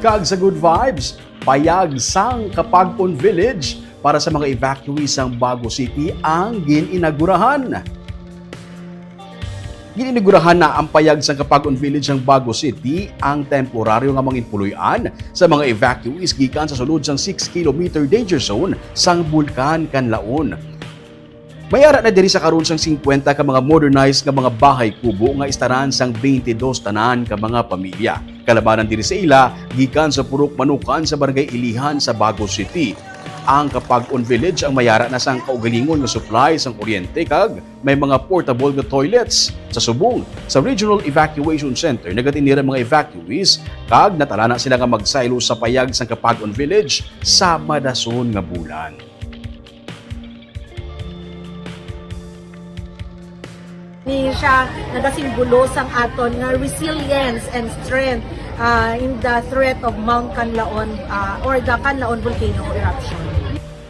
Kag sa good vibes, payag sang Kapag-on Village para sa mga evacuees ng Bago City ang gininagurahan. Gininigurahan na ang payag sa Kapag-on Village ng Bago City ang temporaryo nga mga puluyan sa mga evacuees gikan sa sulod sang 6 km danger zone sang Bulkan Kanlaon. Mayara na diri sa karon sang 50 ka mga modernized nga mga bahay kubo nga istaran sang 22 tanan ka mga pamilya. Kalabanan diri sa ila gikan sa Purok Manukan sa Barangay Ilihan sa Bago City. Ang Kapag-on Village ang mayara na sang kaugalingon nga supply sang kuryente kag may mga portable nga toilets sa subong sa Regional Evacuation Center nagatinira mga evacuees kag natala na sila nga magsaylo sa payag sang Kapag-on Village sa madason nga bulan. Ni siya nagasimbolo sang aton nga resilience and strength uh, in the threat of Mount Canlaon uh, or the Canlaon volcano eruption.